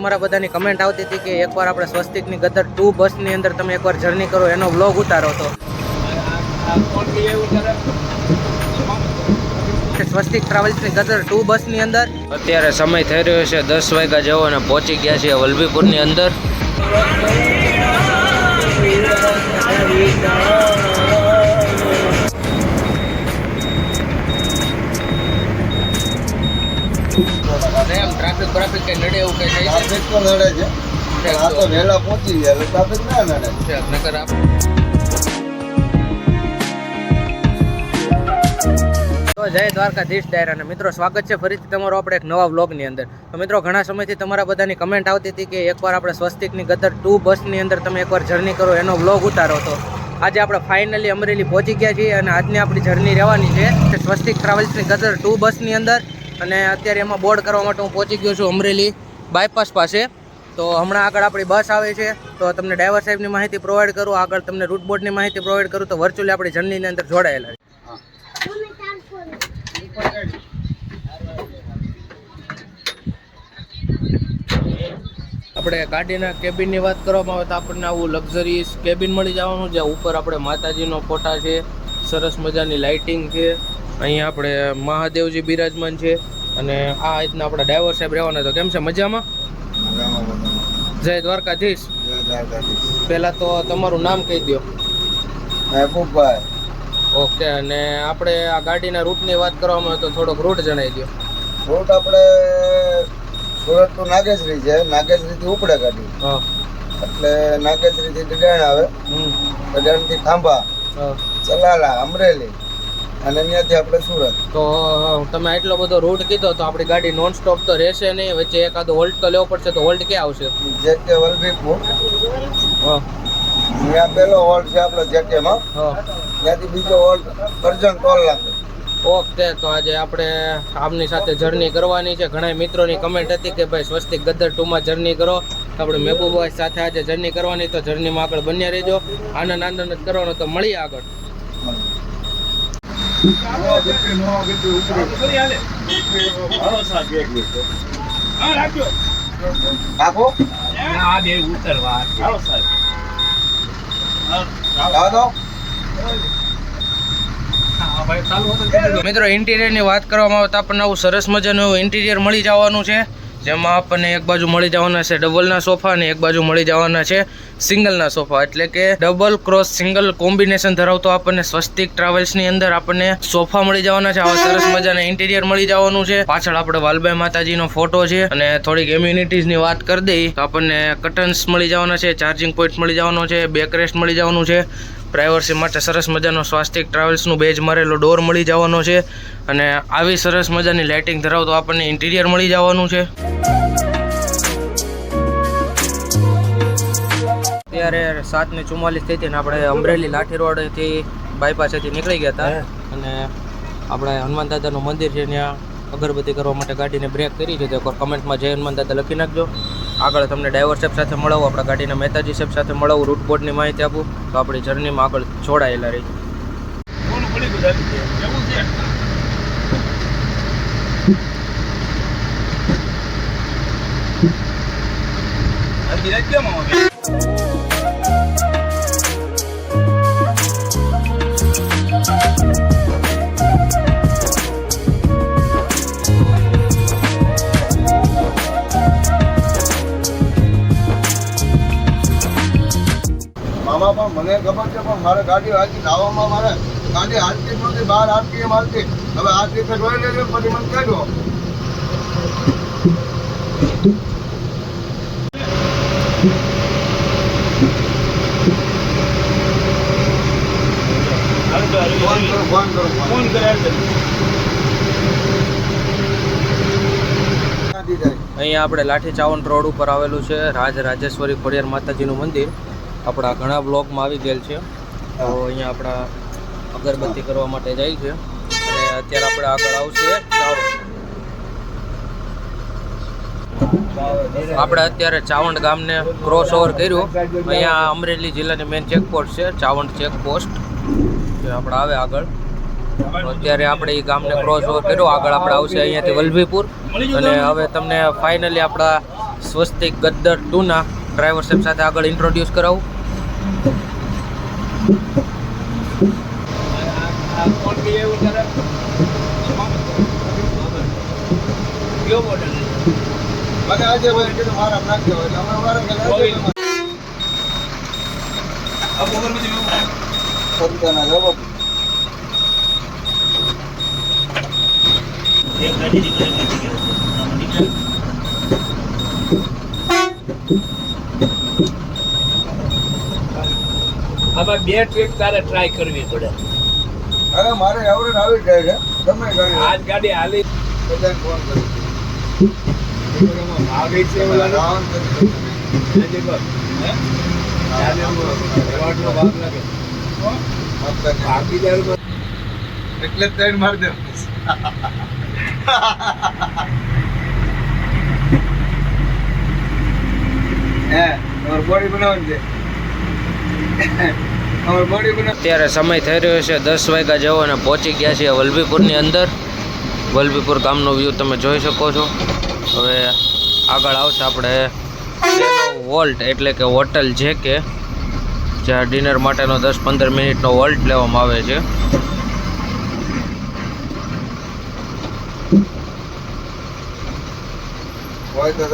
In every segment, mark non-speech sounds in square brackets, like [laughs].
તમારા બધાની કમેન્ટ આવતી હતી કે એકવાર આપણે સ્વસ્તિકની ગદર ટુ બસની અંદર તમે એકવાર જર્ની કરો, એનો વ્લોગ ઉતારો તો. સ્વસ્તિક ટ્રાવેલ્સની ગદર ટુ બસની અંદર? અત્યારે સમય થઈ રહ્યો છે, દસ વાગ્યા જેવો અને પહોંચી ગયા છીએ વલભીપુરની અંદર. ટ્રાફિક બ્રાફિક કઈ નડે એવું કઈ થઈ ટ્રાફિક તો નડે છે. પણ આ તો વહેલા પહોંચી ગયા એટલે ટ્રાફિક ના નડે. નકર આપ તો જય દ્વારકાધીશ ડાયરા અને મિત્રો સ્વાગત છે ફરીથી તમારો આપણે એક નવા વ્લોગની અંદર. તો મિત્રો ઘણા સમયથી તમારા બધાની કમેન્ટ આવતી હતી કે એકવાર આપણે સ્વસ્તિકની ગદર ટુ બસની અંદર તમે એકવાર જર્ની કરો એનો વ્લોગ ઉતારો તો. આજે આપણે ફાઇનલી અમરેલી પહોંચી ગયા છીએ અને આજની આપણી જર્ની રહેવાની છે સ્વસ્તિક ટ્રાવેલ્સની ગદર ટુ બસની અંદર અને અત્યારે એમાં બોર્ડ કરવા માટે હું પહોંચી ગયો છું અમરેલી બાયપાસ પાસે તો હમણાં આગળ આપણી બસ આવે છે, તો તમને ડ્રાઈવર સાહેબની માહિતી પ્રોવાઈડ કરું, આગળ તમને રૂટ બોર્ડની માહિતી પ્રોવાઈડ કરું, તો વર્ચ્યુઅલી આપણી જર્નીની અંદર જોડાયેલા છે. આપણે ગાડીના કેબિનની વાત કરવામાં આવે તો આપણને આવું લક્ઝરીસ કેબિન મળી જવાનું છે ઉપર આપણે માતાજીનો ફોટા છે સરસ મજાની લાઇટિંગ છે. અહીંયા આપણે મહાદેવજી બિરાજમાન છે અને આ રીતના આપણા ડ્રાઈવર સાહેબ રહેવાના તો કેમ છે? મજામાં. જય દ્વારકાધીશ. પહેલાં તો તમારું નામ કહી દો મહેબૂબભાઈ. ઓકે અને આપણે આ ગાડીના રૂટની વાત કરવામાં આવે તો થોડોક રૂટ જણાવી દો રૂટ આપણે સુરત તો નાગેશ્રી છે. નાગેશ્રીથી ઉપડે ગાડી. હા. એટલે નાગેશ્રીથી ડગાણ આવે. ડગાણથી ખાંભા હા. ચલાલા અમરેલી. અને ત્યાંથી આપણે સુરત. તો તમે આટલો બધો રૂટ કીધો તો આપણી ગાડી નોન સ્ટોપ તો રહેશે નહીં. વચ્ચે એકાદો હોલ્ટ તો લેવો પડશે તો હોલ્ટ ક્યાં આવશે? જે કે વલભીપુર ત્યાં પહેલો હોલ્ટ છે આપણો જેકેમાં હા. ત્યાંથી બીજો હોલ્ટ કરજણ ટોલ લાગે. ઓકે તો આજે આપણે આમની સાથે જર્ની કરવાની છે. ઘણા મિત્રોની કમેન્ટ હતી કે ભાઈ સ્વસ્તિક ગદર ટુમાં જર્ની કરો. આપણે મહેબૂબાઈ સાથે આજે જર્ની કરવાની તો જર્નીમાં આગળ બન્યા રહેજો. આનંદ આનંદ જ કરવાનો તો મળીએ આગળ. નાખો આવો તો મિત્રો ઇન્ટિરિયરની વાત કરવામાં આવે તો આપણને આવું સરસ મજાનું ઇન્ટિરિયર મળી જવાનું છે. જેમાં આપણને એક બાજુ મળી જવાના છે ડબલના સોફા અને એક બાજુ મળી જવાના છે. સિંગલના સોફા. એટલે કે ડબલ ક્રોસ સિંગલ કોમ્બિનેશન ધરાવતો આપણને સ્વસ્તિક ટ્રાવેલ્સની અંદર આપણને સોફા મળી જવાના છે. આવા સરસ મજાના ઇન્ટિરિયર મળી જવાનું છે. પાછળ આપણે વાલભાઈ માતાજીનો ફોટો છે અને થોડીક એમ્યુનિટીઝની વાત કરી દઈએ તો આપણને કટન્સ મળી જવાના છે ચાર્જિંગ પોઈન્ટ મળી જવાનો છે બેકરેસ્ટ મળી જવાનું છે. પ્રાઇવસી માટે સરસ મજાનો સ્વાસ્તિક ટ્રાવેલ્સનું બેજ મારેલો ડોર મળી જવાનો છે. અને આવી સરસ મજાની લાઇટિંગ ધરાવતો આપણને ઇન્ટિરિયર મળી જવાનું છે. અત્યારે સાત ને ચુમ્માલીસ થઈ હતી ને આપણે અમરેલી લાઠી રોડથી બાયપાસેથી નીકળી ગયા હતા. અને આપણે હનુમાન દાદાનું મંદિર છે ત્યાં અગરબત્તી કરવા માટે ગાડીને બ્રેક કરી છે. તો એકવાર કમેન્ટમાં જય હનુમાન દાદા લખી નાખજો. આગળ તમને ડ્રાઈવર સાહેબ સાથે મળવું આપણા ગાડીના મહેતાજી સાહેબ સાથે મળવું રૂટ બોર્ડની માહિતી આપું. તો આપણી જર્નીમાં આગળ જોડાયેલા રહી. મામા પણ મને ખબર છે પણ મારે ગાડી હાલતી લાવવામાં મારે. ગાડી હાલતી જ નહોતી બહાર હાલતી એમ હાલતી. હવે આ રીતે જોઈ લેજો પછી મને કહેજો. ફોન કરો ફોન અહીંયા આપણે લાઠી ચાવન રોડ ઉપર આવેલું છે રાજ રાજેશ્વરી ખોડિયાર માતાજીનું મંદિર. આપણા ઘણા બ્લોકમાં આવી ગયેલ છે. તો અહીંયા આપણા અગરબત્તી કરવા માટે જાય છે. અને અત્યારે આપણે આગળ આવશે. આપણે અત્યારે ચાવંડ ગામને ક્રોસ ઓવર કર્યું. અહીંયા અમરેલી જિલ્લાની મેઇન ચેકપોસ્ટ છે ચાવંડ ચેકપોસ્ટ જે આપણે આવે આગળ. અત્યારે આપણે એ ગામને ક્રોસ ઓવર કર્યો. આગળ આપણે આવશે અહીંયાથી વલભીપુર. અને હવે તમને ફાઇનલી આપણા સ્વસ્તિક ગદ્દર ટુના ડ્રાઈવર સાહેબ સાથે આગળ ઇન્ટ્રોડ્યુસ કરાવું. મને આજે ભાઈ કીધું મારા નાખ્યો એટલે અમે મારા કે નાખ્યો. પોતાના જવાબ આમાં બે ટ્રીપ તારે ટ્રાય કરવી પડે. અરે મારે એવરેજ આવી જાય છે. ગમે ગાડી આજ ગાડી હાલી. બધાને ફોન કરું આવી છે બસ. એટલે ત્રણ મારી દે [laughs] હે બોડી બનાવવાની છે. [laughs] અત્યારે સમય થઈ રહ્યો છે દસ વાગ્યા જેવો અને પહોંચી ગયા છીએ વલભીપુરની અંદર. વલભીપુર ગામનો વ્યૂ તમે જોઈ શકો છો. હવે આગળ આવશે આપણે વોલ્ટ એટલે કે હોટલ જે કે જ્યાં ડિનર માટેનો દસ પંદર મિનિટનો વોલ્ટ લેવામાં આવે છે. હોય તો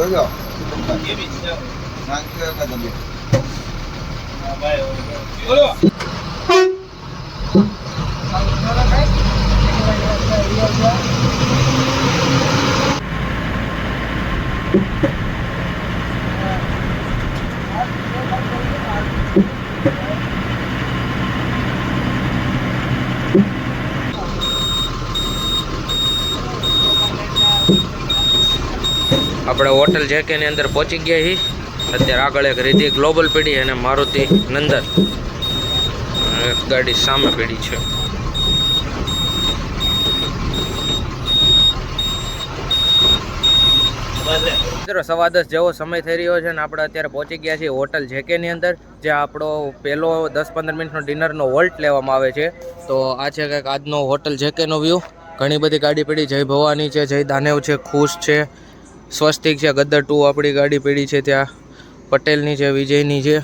આપણે હોટલ જે કે ની અંદર પહોંચી ગયા છીએ. અત્યારે આગળ એક રીધી ગ્લોબલ પીડી અને મારુતિ નંદન. એક ગાડી સામે પીડી છે. મિત્રો, સવા દસ જેવો સમય થઈ રહ્યો છે ને આપણે અત્યારે પહોંચી ગયા છીએ હોટલ જેકે ની અંદર, જે આપણો પહેલો દસ પંદર મિનિટનો ડિનરનો વોલ્ટ લેવામાં આવે છે. તો આ છે કંઈક આજનો હોટલ જેકેનો વ્યૂ. ઘણી બધી ગાડી પડી, જય ભવાની છે, જય દાનેવ છે, ખુશ છે, સ્વસ્તિક છે ગદર ટુ આપણી ગાડી પડી છે ત્યાં. પટેલની છે, વિજયની છે.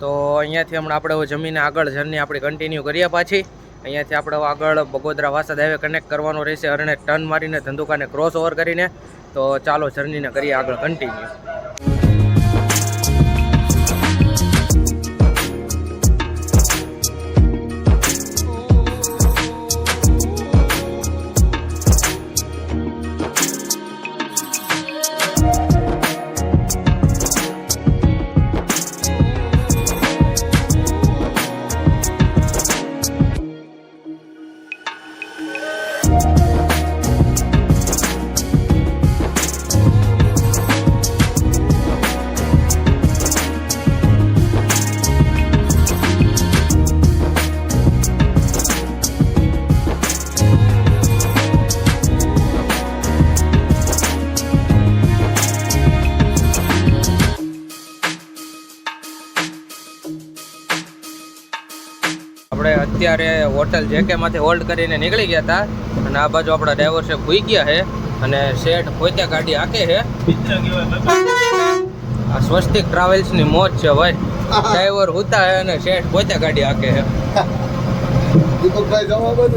તો અહીંયાથી હમણાં આપણે જમીને આગળ જર્ની આપણી કન્ટિન્યુ કરીએ પાછી. અહીંયાથી આપણે આગળ બગોદરા વાસદ હાઈવે કનેક્ટ કરવાનો રહેશે. અને ટર્ન મારીને ધંધુકાને ક્રોસ ઓવર કરીને. તો ચાલો જર્નીને કરીએ આગળ કન્ટિન્યુ અત્યારે હોટલ જેકેમાંથી હોલ્ડ કરીને નીકળી ગયા હતા અને આ બાજુ આપણા ડ્રાઈવર છે ભૂઈ ગયા છે અને શેઠ પોતે ગાડી હાકે છે. આ સ્વસ્તિક ટ્રાવેલ્સની મોજ છે ભાઈ. ડ્રાઈવર હુતા છે અને શેઠ પોતે ગાડી હાકે છે. દીપકભાઈ જવાબ જ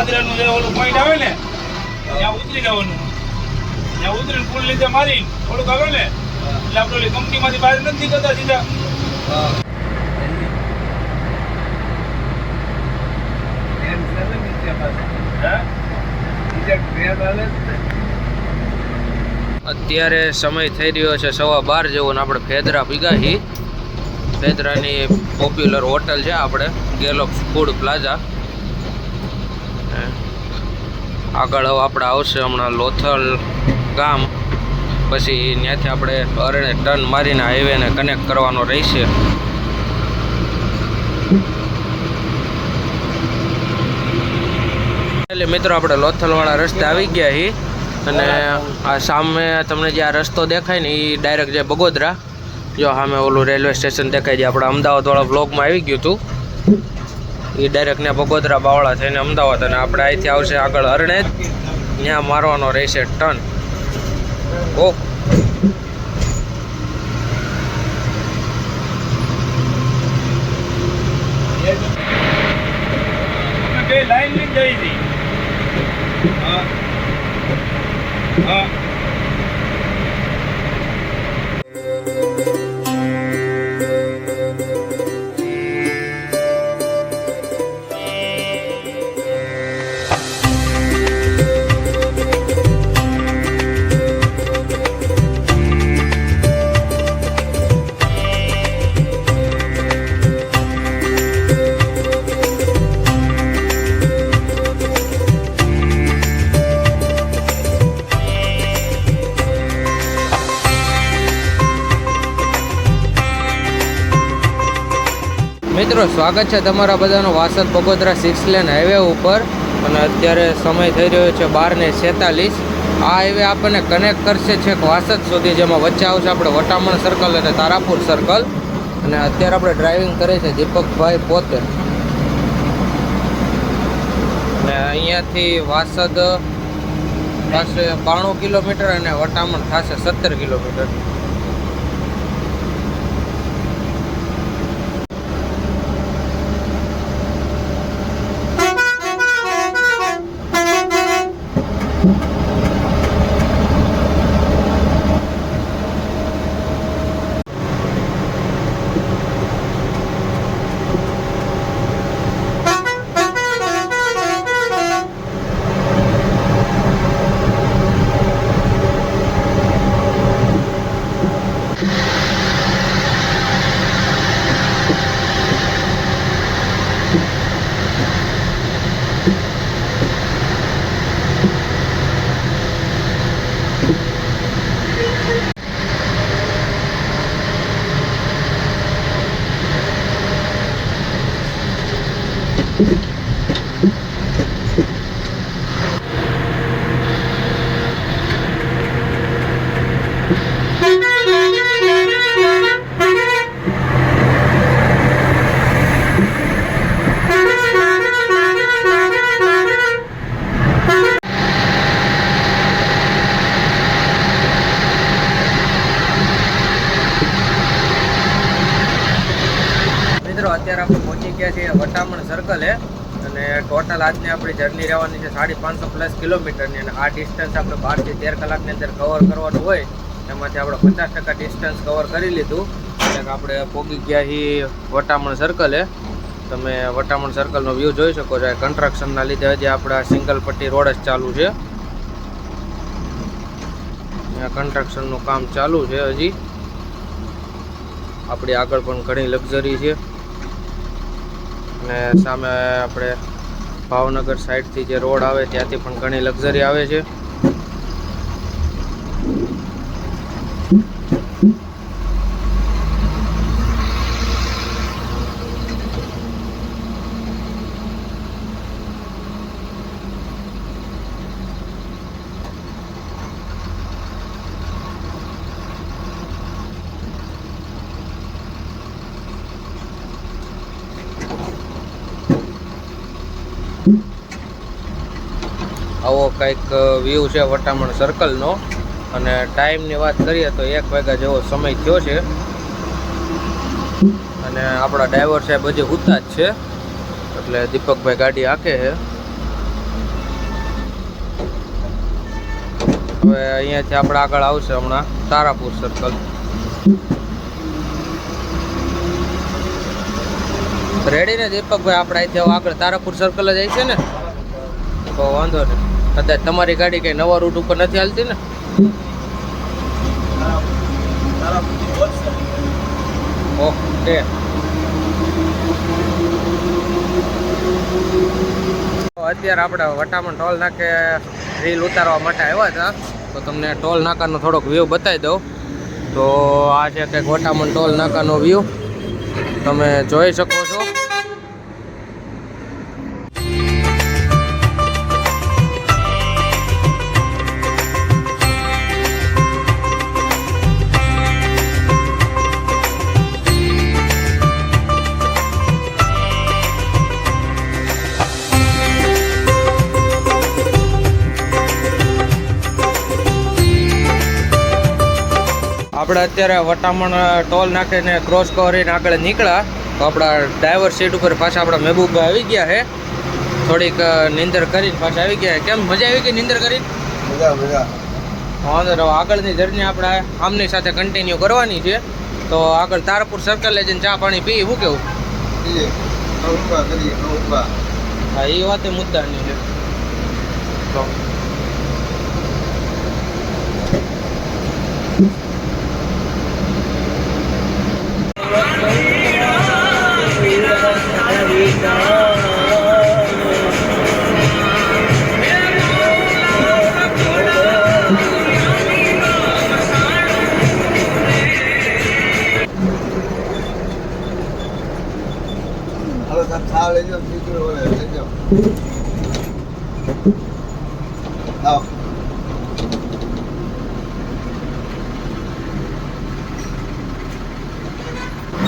ભાદરાનું જે ઓલું પોઈન્ટ આવે ને ત્યાં ઉતરી જવાનું. ત્યાં ઉતરીને પુલ લીધે મારી થોડુંક આવે ને એટલે આપણે ઓલી કંપનીમાંથી બહાર નથી જતા સીધા. અત્યારે સમય થઈ રહ્યો છે સવા બાર જેવો ને આપણે ફેદરા પીગાહી ફેદરાની પોપ્યુલર હોટલ છે આપણે ગેલોક્સ ફૂડ પ્લાઝા આગળ હવે આપણે આવશે હમણાં લોથલ ગામ. પછી ત્યાંથી આપણે અરણે ટર્ન મારીને હાઈવેને કનેક્ટ કરવાનો રહેશે. એટલે મિત્રો આપણે લોથલવાળા રસ્તે આવી ગયા છીએ અને આ સામે તમને જે આ રસ્તો દેખાય ને એ ડાયરેક્ટ જે બગોદરા. જો સામે ઓલું રેલવે સ્ટેશન દેખાય છે આપણે અમદાવાદવાળા બ્લોકમાં આવી ગયું હતું એ ડાયરેક્ટ ને બગોદરા બાવળા થઈને અમદાવાદ અને આપણે અહીંથી આવશે આગળ અરણેજ. ત્યાં મારવાનો રહેશે ટર્ન ઓ. લઈને જઈ હતી? હા. હા. મિત્રો, સ્વાગત છે તમારા બધાનું Vasad Bagodara six lane highway ઉપર. અને અત્યારે સમય થઈ રહ્યો છે બાર ને છેતાલીસ. આ હાઈવે આપણને કનેક્ટ કરશે છેક વાસદ સુધી, જેમાં વચ્ચે આવશે આપણે વટામણ સર્કલ અને તારાપુર સર્કલ અને અત્યારે આપણે ડ્રાઇવિંગ કરે છે દીપકભાઈ પોતે. અને અહીંયાથી વાસદ થશે બાણું કિલોમીટર અને વટામણ થશે સત્તર કિલોમીટર મિત્રો અત્યારે આપણે પહોંચી ગયા છીએ વટામણ સર્કલે અને ટોટલ આજની આપણી જર્ની રહેવાની છે સાડી પાંચસો પ્લસ કિલોમીટરની અને આ ડિસ્ટન્સ આપણે બારથી તેર કલાકની અંદર કવર કરવાનું હોય, એમાંથી આપણે પચાસ ટકા ડિસ્ટન્સ કવર કરી લીધું. એટલે આપણે પોગી ગયા છીએ વટામણ સર્કલે તમે વટામણ સર્કલનો વ્યૂ જોઈ શકો છો. કન્સ્ટ્રક્શનના લીધે હજી આપણે સિંગલ પટ્ટી રોડ જ ચાલુ છે. કન્સ્ટ્રક્શનનું કામ ચાલુ છે હજી. આપણી આગળ પણ ઘણી લક્ઝરી છે. અને સામે આપણે ભાવનગર સાઈડથી જે રોડ આવે ત્યાંથી પણ ઘણી લક્ઝરી આવે છે આવો કંઈક વ્યૂ છે વટામણ સર્કલનો અને ટાઈમની વાત કરીએ તો એક વાગ્યા જેવો સમય થયો છે. અને આપણા ડ્રાઈવર સાહેબ હજી હુતા જ છે. એટલે દીપકભાઈ ગાડી હાકે છે. હવે અહીંયાથી આપણે આગળ આવશે હમણાં તારાપુર સર્કલ રેડી ને દીપકભાઈ? આપણે અહીંથી આગળ તારાપુર સર્કલ જ આવી છે ને? તો વાંધો નહીં. અત્યારે તમારી ગાડી કઈ નવા રૂટ ઉપર નથી હાલતી ને? ઓકે. અત્યારે આપણે વટામણ ટોલ નાકે રીલ ઉતારવા માટે આવ્યા હતા. તો તમને ટોલ નાકાનો થોડોક વ્યૂ બતાવી દઉં. તો આ છે કંઈક વટામણ ટોલ નાકાનો વ્યૂ તમે જોઈ શકો છો. આપણે અત્યારે વટામણ ટોલ નાખીને ક્રોસ કરીને આગળ નીકળ્યા. તો આપણા ડ્રાઈવર સીટ ઉપર પાછા આપણા મહેબૂબભાઈ આવી ગયા છે. થોડીક નિંદર કરીને પાછા આવી ગયા કેમ મજા આવી ગઈ નીંદર કરી? મજા મજા. વાંધો. આગળની જર્ની આપણે આમની સાથે કન્ટિન્યુ કરવાની છે. તો આગળ તારપુર સર્કલે જઈને ચા પાણી પી શું કેવું? હા એ વાત મુદ્દાની છે.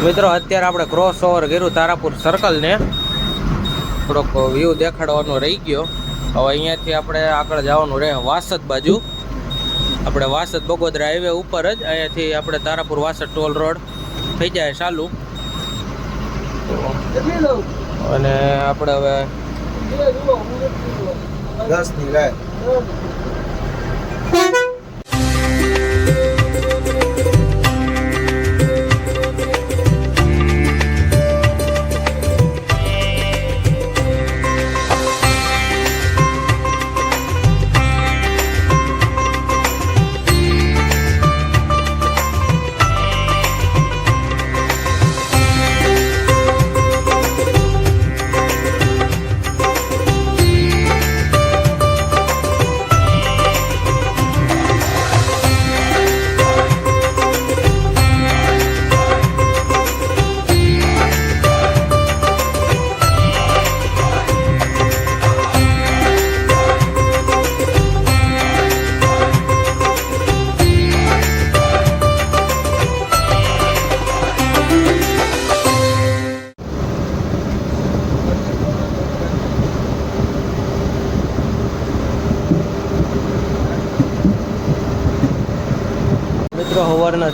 મિત્રો, અત્યારે આપણે ક્રોસ ઓવર કર્યું તારાપુર સર્કલને થોડોક વ્યૂ દેખાડવાનો રહી ગયો. હવે અહીંયાથી આપણે આગળ જવાનું રહે વાસદ બાજુ. આપણે વાસદ બગોદરા હાઈવે ઉપર જ, અહીંયાથી આપણે તારાપુર વાસદ ટોલ રોડ થઈ જાય ચાલુ. અને આપણે હવે દસની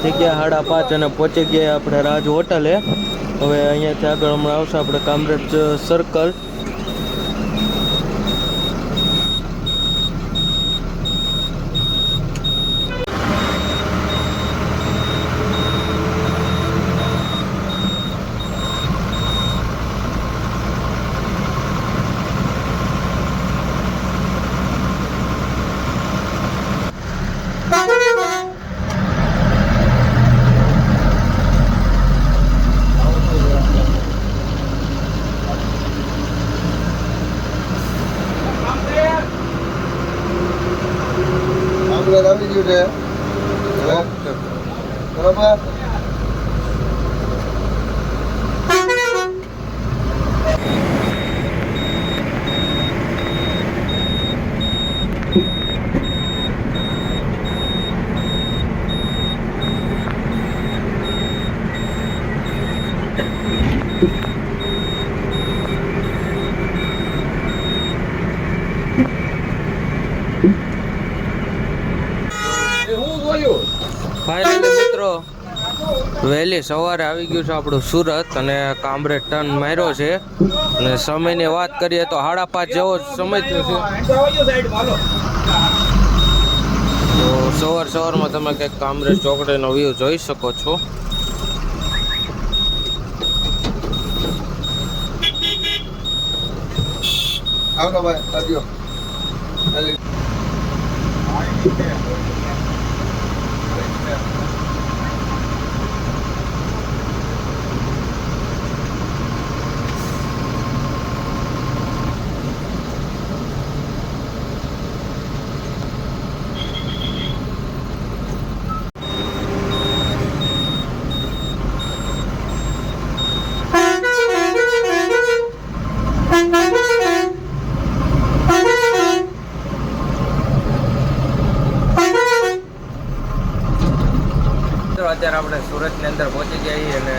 થઈ ગયા સાડા પાંચ અને પહોંચી ગયા આપણે રાજ હોટલે. હવે અહીંયાથી આગળ હમણાં આવશે આપણે કામરેજ સર્કલ આપણે આવી ગયું છે હવે બરોબર ફાઇનલી મિત્રો સવારે આવી ગયું છે આપણું સુરત અને કામરેજ ટર્ન માર્યો છે. અને સમયની વાત કરીએ તો સાડા પાંચ જેવો સમય થયો છે. તો સવાર સવારમાં તમે કંઈક કામરેજ ચોકડીનો વ્યૂ જોઈ શકો છો. ભાઈ હાલી.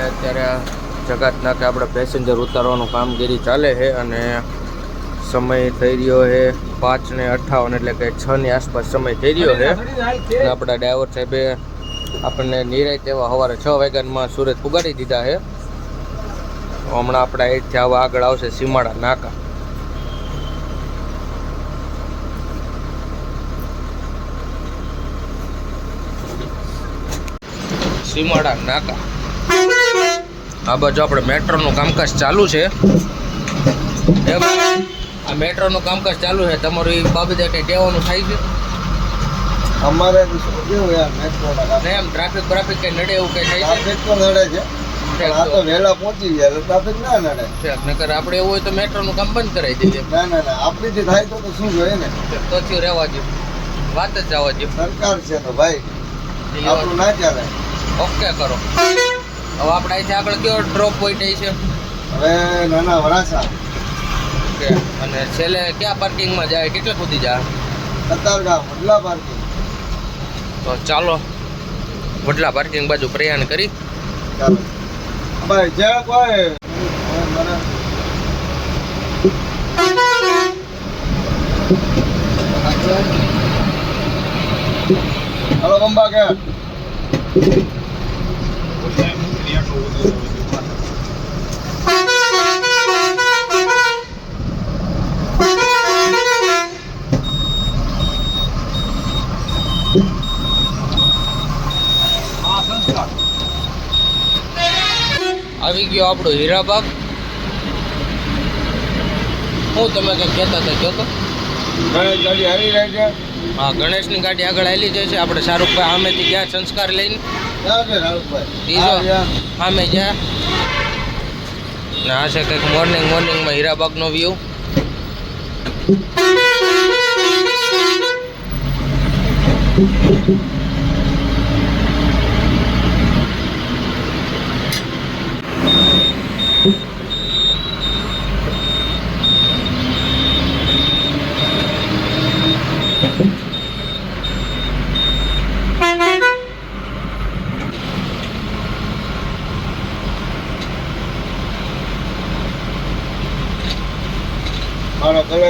અત્યારે જગાત નાકે આપણે પેસેન્જર ઉતારવાનું કામગીરી ચાલે છે અને સમય થઈ રહ્યો છે પાંચ ને અઠાવન એટલે કે છ ની આસપાસ સમય થઈ રહ્યો છે. આપણા ડ્રાઈવર સાહેબે આપણને નિરાય તેવા સવારે છ વાગ્યામાં સુરત પુગાડી દીધા છે. હમણાં આપણા અહીંથી આવા આગળ આવશે સીમાડા નાકા. સીમાડા નાકા. આ બાજુ આપણે મેટ્રોનું કામકાજ ચાલુ છે. આ મેટ્રોનું કામકાજ ચાલુ છે. તમારું એ બાબતે કંઈ કહેવાનું થાય છે? અમારે એમ ટ્રાફિક બ્રાફિક કંઈ નડે એવું કંઈ થાય ટ્રાફિક તો નડે છે. આ તો વહેલા પહોંચી ગયા તો ટ્રાફિક ના નડે. નકર આપણે એવું હોય તો મેટ્રોનું કામ બંધ કરાવી દઈએ ના ના ના આપણીથી થાય તો તો શું જોઈએ ને? તો થયું રહેવા દો વાત જ જવા દો સરકાર છે તો ભાઈ આપણું ના ચાલે. ઓકે કરો. હવે આપણે અહીંથી આગળ કયો ડ્રોપ પોઈન્ટ છે? હવે નાના વરાછા. ઓકે અને છેલ્લે ક્યાં પાર્કિંગમાં જાય? કેટલે સુધી જાય? કતારગામ વડલા પાર્કિંગ તો ચાલો વડલા પાર્કિંગ બાજુ પ્રયાણ કરી. ચાલો. ભાઈ જે કોઈ. હલો બંબા કે આવી ગયો આપણો હીરાબાગ. હું તમે કંઈક કહેતા હતા કહો તો ગણેશ ગાડી હારી રહી છે. હા ગણેશની ગાડી આગળ આવેલી જાય છે આપણે શાહરૂખભાઈ સામેથી ગયા સંસ્કાર લઈને. ત્રીજો. આ રહ્યા. સામે ગયા ને આ છે કંઈક મોર્નિંગ મોર્નિંગમાં હીરાબાગનો વ્યૂ મારો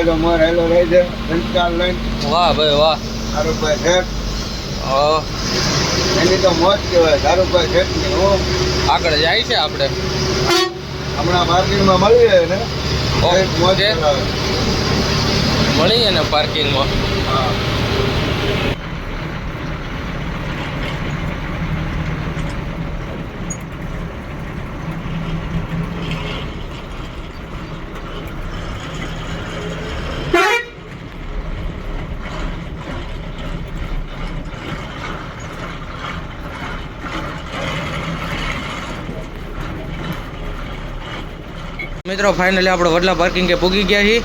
કલેજો મોર હેલો રહી છે સંસ્કાર લઈને. વાહ ભાઈ વાહ. શેઠ હા, એની તો મોજ કહેવાય શાહરૂખભાઈ શેઠની હું આગળ જાય છે આપણે. હમણાં માર્કેટમાં મળીએ ને. મોજ. મળીએ ને પાર્કિંગમાં હા મિત્રો ફાઇનલી આપણે વડલા પાર્કિંગે પૂગી ગયા છીએ.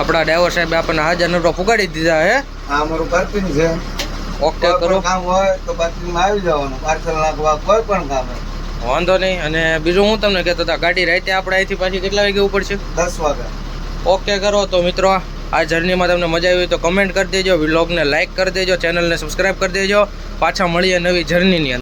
આપણા ડ્રાઈવર સાહેબે આપણને હાજર નોટો ફુગાડી દીધા હે. આ અમારું પાર્કિંગ છે. ઓકે કરો. કામ હોય તો પાર્કિંગમાં આવી જવાનું. પાર્સલ નાખવા કોઈ પણ કામ હોય. વાંધો નહીં. અને બીજું હું તમને કહેતો હતા ગાડી રાતે આપણે અહીંથી પાછી કેટલા વાગે ઉપડશે દસ વાગે. ઓકે કરો. તો મિત્રો આ જર્નીમાં તમને મજા આવી હોય તો કમેન્ટ કરી દેજો વ્લોગને લાઇક કરી દેજો ચેનલને સબસ્ક્રાઇબ કરી દેજો. પાછા મળીએ નવી જર્નીની અંદર.